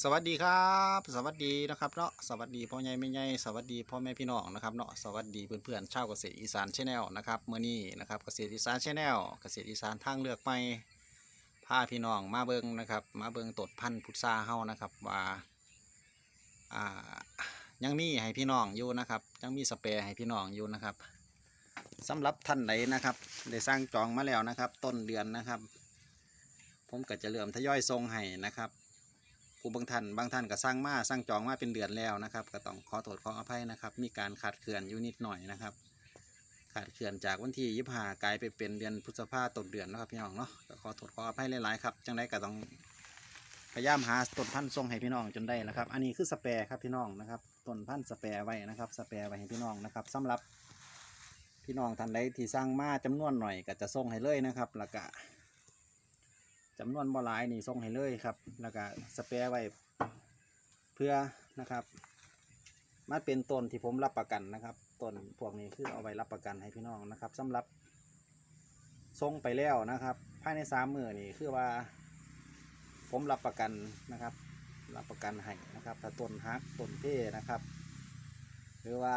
สวัสดีครับ สวัสดีนะครับเนาะสวัสดีพ่อใหญ่แม่ใหญ่สวัสดีพ่อแม่พี่น้องนะครับเนาะสวัสดีเพื่อนๆชาวเกษตรอีสานชาแนลนะครับเมื่อนี้นะครับเกษตรอีสานชาแนลเกษตรอีสานทางเลือกใหม่พาพี่น้องมาเบิงนะครับมาเบิงตดพันธุ์พุทราเฮานะครับว่าอ่ายังมีให้พี่น้องอยู่นะครับยังมีสเปรย์ให้พี่น้องอยู่นะครับสำหรับท่านไหนนะครับได้สร้างจองมาแล้วนะครับ ต้นเดือนนะครับ ผมก็จะเริ่มทยอยส่งให้นะครับ ผู้บางท่านบางท่านก็สร้างมาสร้างจองมาเป็นเดือนแล้วนะครับ ก็ต้องขอโทษขออภัยนะครับ มีการขาดเขื่อนอยู่นิดหน่อยนะครับ ขาดเขื่อนจากวันที่ยี่ห้ากลายไปเป็นเดือนพฤษภาต้นเดือนนะครับพี่น้องเนาะก็ขอโทษขออภัยหลายๆครับจังได้ก็ต้องพยายามหาต้นพันธุ์ส่งให้พี่น้องจนได้นะครับ อันนี้คือสเปรย์ครับพี่น้องนะครับต้นพันธุ์สเปรย์ไว้นะครับ สเปรย์ไว้ให้พี่น้องนะครับสำหรับพี่น้องท่านใดที่สร้างมาจำนวนหน่อยก็จะส่งให้เลยนะครับแล้วก็ จำนวนบ่หลายนี่ส่งให้เลยครับ แล้วก็สเปรย์ไว้เพื่อนะครับมาเป็นต้นที่ผมรับประกันนะครับต้นพวกนี้คือเอาไว้รับประกันให้พี่น้องนะครับสำหรับส่งไปแล้วนะครับ ภายในสามมือนี่คือว่า ผมรับประกันนะครับ รับประกันให้นะครับ ถ้าต้นฮักต้นเพ่นะครับ หรือว่า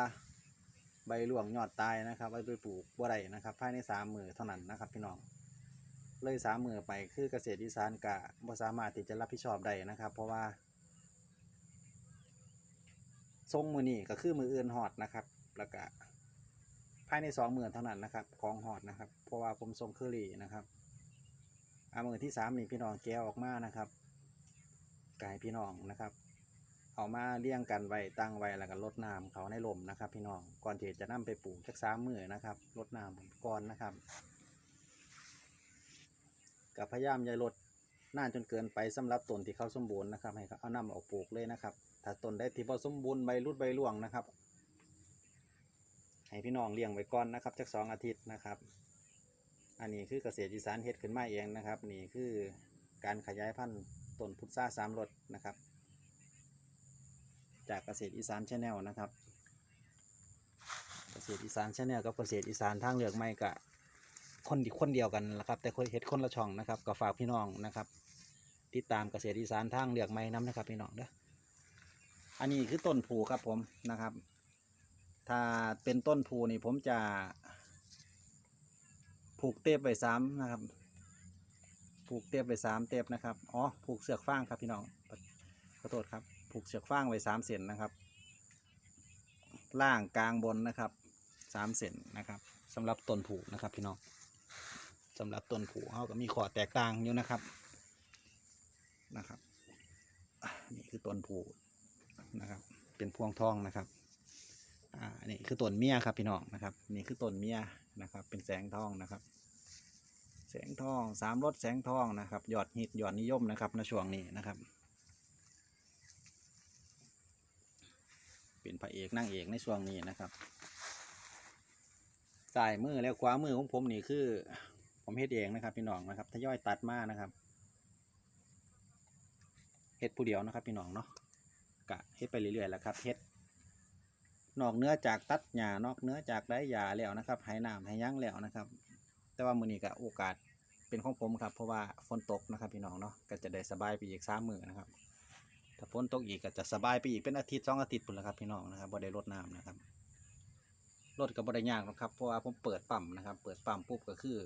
ใบหลวงยอดตายนะครับไว้ไปปลูกบ่ได้นะครับ ภายในสามมือเท่านั้นนะครับ พี่น้อง เลยสามมือไปคือเกษตรอีสานกะบ่สามารถที่จะรับผิดชอบได้นะครับ เพราะว่าทรงมือนี่ก็คือมืออื่นหอดนะครับ แล้วก็ภายในสองมือเท่านั้นนะครับ ของหอดนะครับ เพราะว่าผมทรงเคอรี่นะครับอามือที่สามนี่พี่น้องแก้วออกมานะครับกายพี่น้องนะครับ เอามาเลี้ยงกันไว้ตั้งไว้แล้วก็ลดน้ำเขาในลมนะครับ พี่น้องก่อนที่จะนํไปปลูกจักสามมือนะครับลดน้ำก่อนนะครับ กับพยายามอย่าลดนานจนเกินไปสำหรับต้นที่เขาสมบูรณ์นะครับ ให้เขาเอานำออกปลูกเลยนะครับ ถ้าต้นได้ที่พอสมบูรณ์ใบรุดใบร่วงนะครับ ให้พี่น้องเลี้ยงไว้ก่อนนะครับจักสองอาทิตย์นะครับ อันนี้คือเกษตรอีสานเฮ็ดขึ้นมาเองนะครับ นี่คือการขยายพันธุ์ต้นพุทราสามรสนะครับ จากเกษตรอีสานชาแนลนะครับ เกษตรอีสานชาแนลกับเกษตรอีสานทางเลือกไม่กะ คนคนเดียวกันแหละครับ แต่คนเฮ็ดคนละช่องนะครับก็ฝากพี่น้องนะครับติดตามเกษตรอีสานทางเลือกไม้น้ำนะครับพี่น้องเด้ออันนี้คือต้นผูครับผมนะครับ ถ้าเป็นต้นผูนี่ผมจะผูกเทปไว้สามนะครับ ผูกเทปไว้สามเทปนะครับอ๋อผูกเสือกฟางครับพี่น้องขอโทษครับ ผูกเสือกฟางไว้สามเส้นนะครับ ล่างกลางบนนะครับสามเส้นนะครับสำหรับต้นผูนะครับพี่น้อง สำหรับต้นผูเขาก็มีขอแตกต่างอยู่นะครับนะครับ นี่คือต้นผูนะครับ เป็นพวงทองนะครับอ่านี่คือต้นเมียครับพี่น้องนะครับ นี่คือต้นเมียนะครับ เป็นแสงทองนะครับ แสงทองสามรสแสงทองนะครับยอดฮิตยอดนิยมนะครับในช่วงนี้นะครับเป็นพระเอกนางเอกในช่วงนี้นะครับสายมือและขวามือของผมนี่คือ ผมเฮ็ดเองนะครับพี่น้องนะครับทยอยตัดมานะครับเฮ็ดผู้เดียวนะครับพี่น้องเนาะกะเฮ็ดไปเรื่อยๆแหล้วครับเฮ็ดนอกเนื้อจากตัดหญ้านอกเนื้อจากได้หญ้าแล้วนะครับให้น้ำให้ยั้งแล้วนะครับ แต่ว่ามือนี้ก็โอกาสเป็นของผมครับ เพราะว่าฝนตกนะครับพี่น้องเนาะก็จะได้สบายไปอีกสามมือนะครับถ้าฝนตกอีกก็จะสบายไปอีกเป็นอาทิตย์สองอาทิตย์พุ่นและครับพี่น้องนะครับบ่ได้รดน้ำนะครับรถกับบริยากหรอกครับเพราะว่าผมเปิดปั๊มนะครับ เปิดปั๊มปุ๊บก็คือ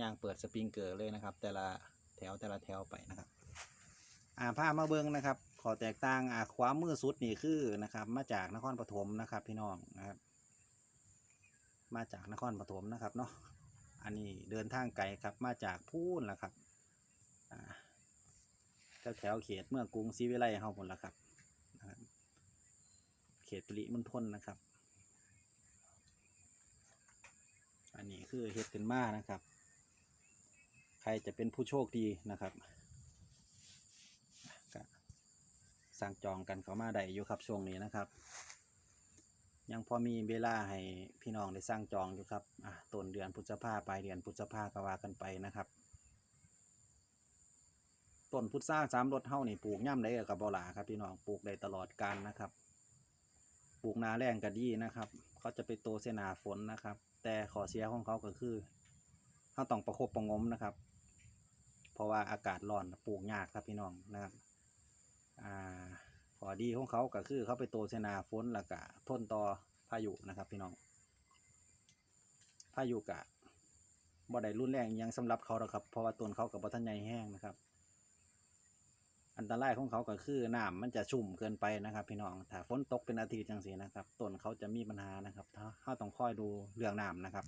ย่างเปิดสปริงเกอร์เลยนะครับ แต่ละแถวแต่ละแถวไปนะครับ อ่าผ้ามาเบิ้งนะครับ ขอแตกต่างอ่าขวามือสุดนี่คือนะครับ มาจากนครปฐมนะครับ พี่น้องนะครับ มาจากนครปฐมนะครับเนาะอันนี้เดินทางไกลครับมาจากพูนแหละครับอ่าแถวแถวเขตเมืองกรุงศรีวิไลเฮาหมดละครับนะครับเขตปริมณฑลนะครับ อันนี้คือเฮ็ดขึ้นมานะครับ ครจะเป็นผู้โชคดีนะครับก็สั่งจองกันเข้ามาได้อยู่ครับช่วงนี้นะครับ ยังพอมีเวลาให้พี่น้องได้สร้างจองอยู่ครับอะต้นเดือนพฤษภาปลายเดือนพฤษภาก็ว่ากันไปนะครับต้นพุทราสามรสเฮ้านี่ปลูกย่ำได้กับบอหลาครับพี่น้องปลูกได้ตลอดกาลนะครับ ปลูกนาแรงก็ดีนะครับ เขาจะไปโตเสนาฝนนะครับ แต่ขอเสียของเขาก็คือเขาต้องประคบประงมนะครับ เพราะว่าอากาศร้อนปลูกยากครับพี่น้องนะครับอ่าดีของเขาก็คือเขาไปโตเสนาฝนแล้วก็ทนต่อพายุนะครับพี่น้อง พายุกะบ่ได้รุนแรงยังสำหรับเขาหรอกครับ เพราะว่าต้นเขากับบ่ทันใหญ่แห้งนะครับ อันตรายของเขาก็คือน้ำมันจะชุ่มเกินไปนะครับ พี่น้อง ถ้าฝนตกเป็นอาทิตย์จังสีนะครับต้นเขาจะมีปัญหานะครับถ้าเราต้องคอยดูเรื่องน้ำนะครับ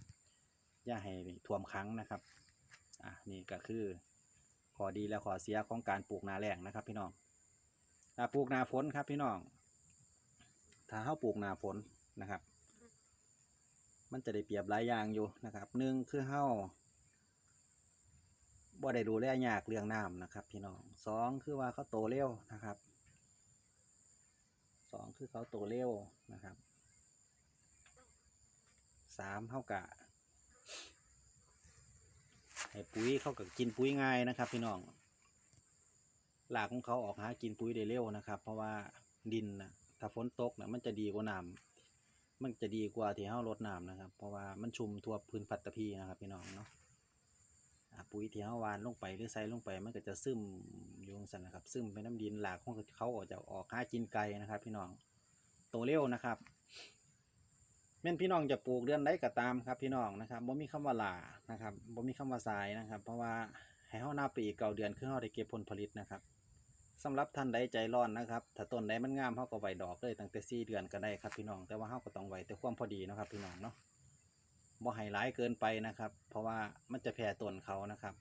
อย่าให้ท่วมขังนะครับ อะนี่ก็คือ ข้อดีและข้อเสียของการปลูกนาแรงนะครับ พี่น้องปลูกนาฝนครับพี่น้อง ถ้าเขาปลูกนาฝนนะครับ มันจะได้เปรียบหลายอย่างอยู่นะครับหนึ่งคือเฮาบ่ได้ดูแลยากเรื่องน้ำนะครับ พี่น้องสองคือว่าเขาโตเร็วนะครับสองคือเขาโตเร็วนะครับสามเท่ากะ ให้ปุ๋ยเขากับกินปุ๋ยง่ายนะครับ พี่น้องหลากของเขาออกหากินปุ๋ยได้เร็วนะครับ เพราะว่าดินนะถ้าฝนตกนะมันจะดีกว่าน้ำมันจะดีกว่าที่เฮารดน้ำนะครับ เพราะว่ามันชุ่มทั่วพื้นพัตตพีนะครับพี่น้องเนาะปุ๋ยที่เฮาวานลงไปหรือใส่ลงไปมันก็จะซึมอยู่จังซั่นนะครับ ซึมไปน้ำดินหลากของเขาออกจะออกหากินไกลนะครับ พี่น้องโตเร็วนะครับ แม่นพี่น้องจะปลูกเดือนใดก็ตามครับพี่น้องนะครับบ่มีคำว่าลานะครับบ่มีคำว่าสายนะครับ เพราะว่าให้เฮานับไปอีกเก้าเดือนคือเฮาได้เก็บผลผลิตนะครับสำหรับท่านใดใจร้อนนะครับ ถ้าต้นใดมันงามเขาก็ไว้ดอกเลยตั้งแต่สี่เดือนก็ได้ครับพี่น้อง แต่ว่าเขาก็ต้องไว้แต่ความพอดีนะครับพี่น้องเนาะบ่ให้ร้ายเกินไปนะครับ เพราะว่ามันจะแผ่ต้นเขานะครับ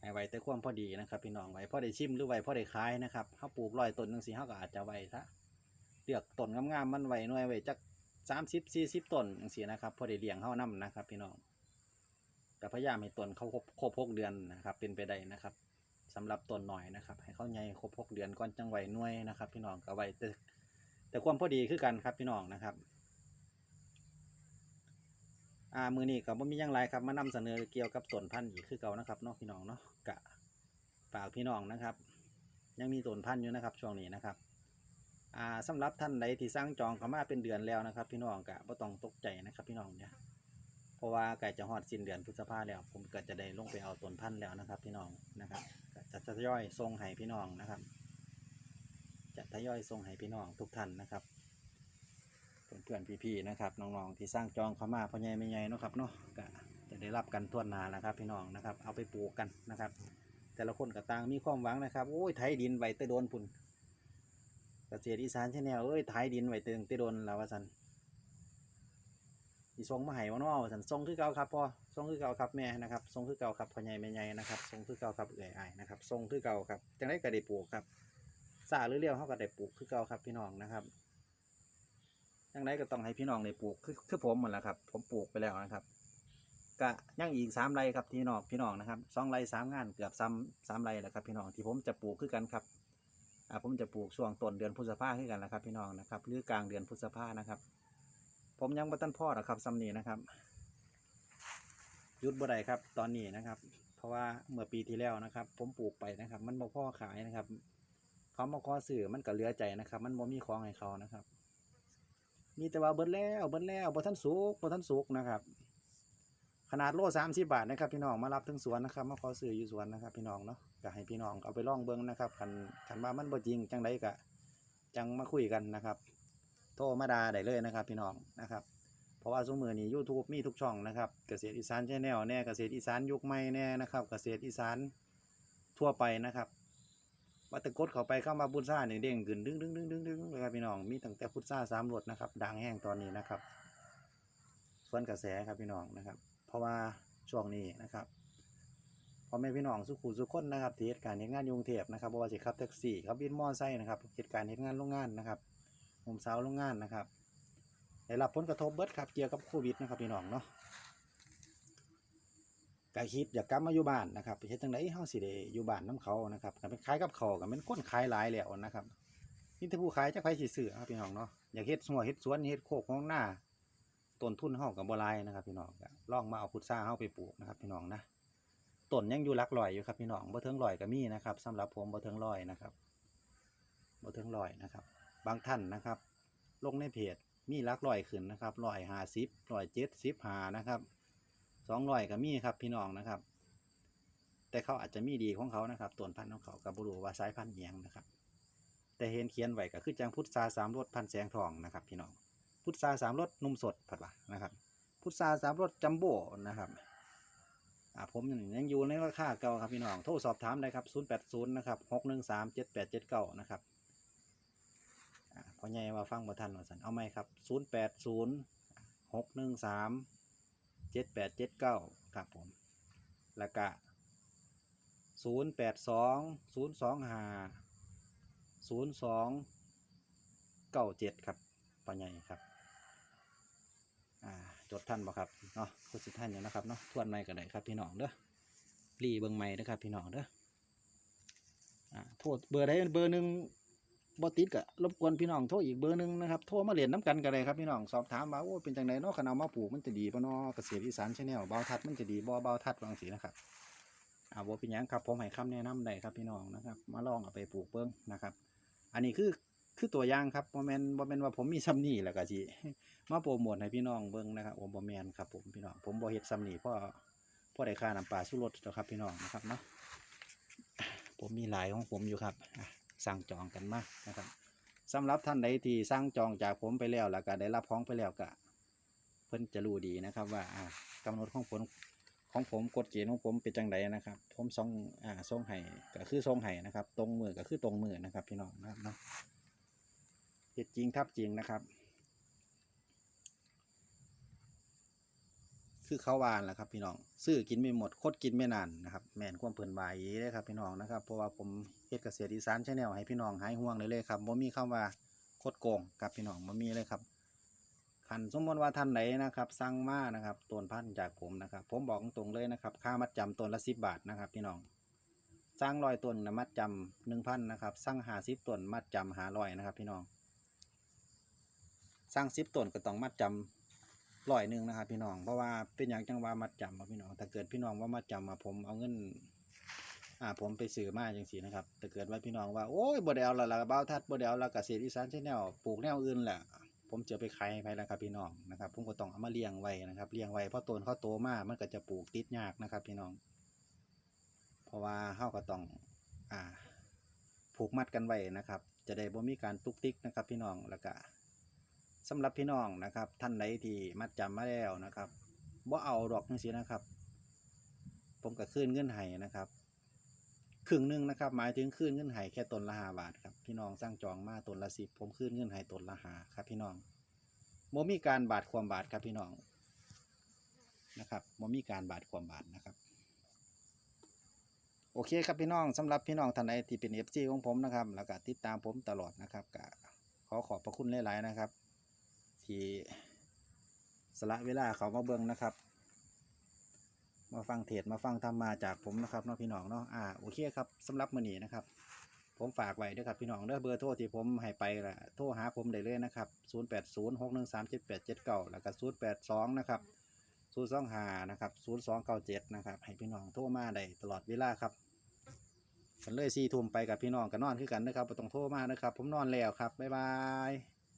ให้ไว้แต่ความพอดีนะครับ พี่น้องไว้พอได้ชิมหรือไว้พอได้ขายนะครับเขาปลูกร้อยต้นจังซี่เขาก็อาจจะไว้ซะ เลือกต้นงามๆมันไว้หน่วยไว้จักสามสิบสี่สิบต้นจังซี่นะครับพอได้เลี้ยงเขานํนะครับ พี่น้องก็พยายามให้ต้นเขาครบครบหกเดือนนะครับ เป็นไปได้นะครับสำหรับต้นหน่อยนะครับ ให้เขาใหญ่ครบหกเดือนก่อนจังไหวหน่วยนะครับ พี่น้องก็ไว้แต่แต่ความพอดีคือกันครับพี่น้องนะครับอ่ามือนี้ก็บ่มียังไรครับมานำเสนอเกี่ยวกับต้นพันธุ์อีกคือเก่านะครับเนาะพี่น้องเนาะกะฝากพี่น้องนะครับ ยังมีต้นพันธุ์อยู่นะครับ ช่วงนี้นะครับ อ่าสำหรับท่านใดที่สร้างจองเข้ามาเป็นเดือนแล้วนะครับ พี่น้องกะบ่ต้องตกใจนะครับ พี่น้องเนี่ยเพราะว่าใกล้จะฮอดสิ้นเดือนพฤษภาแล้ว ผมก็จะได้ลงไปเอาต้นพันธุ์แล้วนะครับ พี่น้องนะครับก็จะทยอยส่งให้พี่น้องนะครับ จะทยอยส่งให้พี่น้องทุกท่านนะครับเพื่อนๆพี่ๆนะครับน้องๆที่สร้างจองเข้ามาพ่อใหญ่ไม่ใหญ่เนาะครับเนาะก็จะได้รับกันทั่วหนานะครับ พี่น้องนะครับ เอาไปปลูกกันนะครับ แต่ละคนก็ต่างมีความหวังนะครับโอ้ยไถดินไว้แต่โดนพุ่น ษตรอีสานใช่แนวเอ้ยไถดินไว้เตึงแต่โดนแล้วว่าสันอีทรงมาให้วะเนว่าสันทรงคือเก่าครับพ่อทรงคือเก่าครับแม่นะครับทรงคือเก่าครับพ่อใหญ่แม่ใหญ่นะครับทรงคือเก่าครับเอื่อยอนะครับทรงคือเก่าครับจังได้ก็ได้ปลูกครับซาหรือเลี้ยวเขาก็ได้ปลูกคือเก่าครับพี่น้องนะครับจังได้ก็ต้องให้พี่น้องได้ปลูกคือคือผมหมดแล้วครับ ผมปลูกไปแล้วนะครับก็ยังอีกสามไร่ครับพี่น้องพี่น้องนะครับสองไร่สามงานเกือบซ้ำสามไร่แล้วครับพี่น้องที่ผมจะปลูกคือกันครับ ผมจะปลูกช่วงต้นเดือนพฤษภาคือกันนะครับ พี่น้องนะครับ หรือกลางเดือนพฤษภานะครับ ผมยังบ่ตันพ่อหรอกครับซ้ำนี้นะครับยุดบ่ได้ครับ ตอนนี้นะครับ เพราะว่าเมื่อปีที่แล้วนะครับ ผมปลูกไปนะครับ มันบ่พ่อขายนะครับ เขามาขอซื้อมันก็เหลือใจนะครับ มันบ่มีของให้เขานะครับมีแต่ว่าเบิดแล้วเบิดแล้วบ่ทันสุกบ่ทันสุกนะครับ ขนาดโลสามสิบาทนะครับ พี่น้องมารับถึงสวนนะครับ มาขอซื้ออยู่สวนนะครับ พี่น้องเนาะ ก็ให้พี่น้องเอาไปลองเบิ่งนะครับคันคันว่ามันบ่จริงจังไดก็จังมาคุยกันนะครับ โทรมาดาได้เลยนะครับพี่น้องนะครับ เพราะว่าสมือนี้ YouTube มีทุกช่องนะครับเกษตรอีสานชแนลแน่เกษตรอีสานยุคใหม่แน่นะครับ เกษตรอีสานทั่วไปนะครับว่าแต่กดเข้าไปเข้ามาพุทราเนี่ยเด้งขึ้นดึงดึงดึงดึงดึงเลยครับพี่น้องมีตั้งแต่พุทราสามรสนะครับดังแห้งตอนนี้นะครับ ส่วนกระแสครับพี่น้องนะครับ เพราะว่าช่วงนี้นะครับ พ่อแม่พี่น้องสุขุสุขคนนะครับที่เหตุการณ์เหตุงานยุงเทพนะครับบว่าสิขับแท็กซี่ขับวินมอเตอร์ไซค์นะครับเหตุการณ์เหตุงานโรงงานนะครับหนุ่มสาวโรงงานนะครับได้รับผลกระทบเบิดครับเกี่ยวกับโควิดนะครับพี่น้องเนาะกายคิดอยากกลับมาอยู่บ้านนะครับไปเฮ็ดจังไดเฮาสิได้อยู่บ้านน้ำเขานะครับก็เป็นขายกับเขาวก็เป็นคนขายหลายแล้วนะครับนี่ถ้าผู้ขายจักไผสิซื้อครับพี่น้องเนาะอยากเฮ็ดสวนเฮ็ดสวนเฮ็ดโคกของหน้าต้นทุนเฮาก็บ่หลายนะครับพี่น้องก็ลองมาเอาพุทราเฮาไปปลูกนะครับพี่น้องนะ ต้นยังอยู่ลักร้อยอยู่ครับพี่น้องบ่ถึงร้อยก็มีนะครับสำหรับผมบ่ถึงร้อยนะครับบ่ถึงร้อยนะครับ บางท่านนะครับ ลงในเพจมีลักร้อยขึ้นนะครับร้อยห้าสิบร้อยเจ็ดสิบหานะครับสองร้อยก็มีครับพี่น้องนะครับ แต่เขาอาจจะมีดีของเขานะครับต้นพันธุ์ของเขากับบุรุว่าสายพันธุ์อิหยังนะครับ แต่เห็นเขียนไว้ก็คือจังพุทธาสามรสพันแสงทองนะครับพี่น้องพุทธาสามรสนุ่มสดผัดว่านะครับ พุทธาสามรสจัมโบ้นะครับ อ่าผมยังอยู่ในราคาเก่าครับพี่น้องโทรสอบถามได้ครับ 080 นะครับ 6137879 นะครับอ่าพอใหญ่ว่าฟังบ่ทันว่าสันเอาไหมครับ 080หกหนึ่งสามเจ็ดแปดเจ็ดเก้าครับผมแล้วก็ศูนย์แปดสองศูนย์สองหาศูนย์สองเก้าเจ็ดครับปัญญาครับ ดท่านบ่ครับเนาะคุณสิท่านอยู่นะครับเนาะทวนไม่กันได้ครับพี่น้องเด้อรีเบิงไม่นะครับพี่น้องเด้ออ่าโทษเบอร์ใดเบอร์หนึ่งบอติดก็รบกวนพี่น้องโทรอีกเบอร์หนึ่งนะครับโทรมาเรียนน้ำกันกันเลยครับพี่น้องสอบถามว่าโอ้เป็นจังไดเนาะขนาดมาปลูกมันจะดีปะเนาะเกษตรอีสานชาแนลเบาทัดมันจะดีบ่เบาทัดบางสีนะครับอ่าบ่เป็นยังครับผมให้คำแนะนำได้ครับพี่น้องนะครับ มาลองเอาไปปลูกเบิ้งนะครับ อันนี้คือ คือตัวอย่างครับบ่แมนบ่แมนว่าผมมีซ้ำนี่แล้วก็สิมาโปรโมทให้พี่น้องเบิ่งนะครับผมบ่แมนครับผมพี่น้องผมบ่เฮ็ดซ้ำนี่เพราะเพราะได้ค่าน้ำปลาสู้รสแล้วครับพี่น้องนะครับเนาะผมมีหลายของผมอยู่ครับสั่งจองกันมานะครับสำหรับท่านใดที่สร้างจองจากผมไปแล้วแล้วก็ได้รับของไปแล้วก็เพิ่นจะรู้ดีนะครับว่าอ่ากำหนดของผลของผมกฎเกณฑ์ของผมเป็นจังไดนะครับ ผมส่งอ่าส่งให้ก็คือส่งให้นะครับ ตรงมือก็คือตรงมือนะครับพี่น้องนะครับเนาะ เฮ็ดจริงทับจริงนะครับ คือเขาวานแหละครับพี่น้องซื้อกินไม่หมดคดกินไม่นานนะครับแม่นความเพิ่นวายเลยครับพี่น้องนะครับเพราะว่าผมเฮ็ดเกษตรอีสานชาแนลให้พี่น้องหายห่วงเลยเลยครับบ่มีคำว่าโคดโกงครับพี่น้องบ่มีเลยครับคันสมมติว่าท่านไหนนะครับสั่งมานะครับต้นพันธุ์จากผมนะครับ ผมบอกตรงเลยนะครับ ค่ามัดจำต้นละสิบบาทนะครับ พี่น้องสร้างร้อยต้นนะมัดจำหนึ่งพันนะครับสร้างหาสิบต้นมัดจำหาร้อยนะครับ พี่น้อง สร้างสิบต้นก็ต้องมัดจำร้อยหนึ่งนะครับพี่น้องเพราะว่าเป็นอย่างจังว่ามัดจำมาพี่น้องถ้าเกิดพี่น้องว่ามัดจำมาผมเอาเงินอ่าผมไปซื้อมาจังสีนะครับถ้าเกิดว่าพี่น้องว่าโอ้ยบ่ได้เอาและละเบ้าทัดบ่ได้เอาและเกษตรอีสานชแนลปลูกแนวอื่นแหละผมจะไปขายไปแล้วครับพี่น้องนะครับผมก็ต้องเอามาเลี้ยงไว้นะครับเลี้ยงไว้เพราะต้นเขาโตมากมันก็จะปลูกติดยากนะครับพี่น้อง เพราะว่าเฮาก็ต้องอ่าผูกมัดกันไว้นะครับ จะได้บ่มีการตุกติกนะครับพี่น้องแล้วก็ สำหรับพี่น้องนะครับ ท่านใดที่มัดจำมาแล้วนะครับบ่เอาดอกจังซี่นะครับ ผมก็คืนเงินให้นะครับครึ่งหนึ่งนะครับ หมายถึงคืนเงินให้แค่ตนละห้าบาทครับพี่น้องสร้างจองมาตนละสิบผมคืนเงินให้ตนละห้าครับพี่น้องบ่มีการบาดความบาดครับพี่น้องนะครับบ่มีการบาดความบาดนะครับโอเคครับพี่น้องสำหรับพี่น้องท่านใดที่เป็นเอฟซีของผมนะครับ แล้วก็ติดตามผมตลอดนะครับก็ขอขอบพระคุณหลาย ๆ นะครับ ที่สละเวลาเขามาเบิ่งนะครับ มาฟังเทศมาฟังธรรมาจากผมนะครับเนาะพี่น้องเนาะอ่าโอเคครับสำหรับมื้อนี้นะครับ ผมฝากไว้ด้วยครับพี่น้องเด้อเบอร์โทรที่ผมให้ไปละโทรหาผมได้เลยนะครับ 0806137879 แล้วก็082 นะครับ025นะครับ0297นะครับ ให้พี่น้องโทรมาได้ตลอดเวลาครับกันเลย4ทุ่มไปกับพี่น้องก็นอนคือกันนะครับต้องโทรมานะครับ ผมนอนแล้วครับ บ๊ายบาย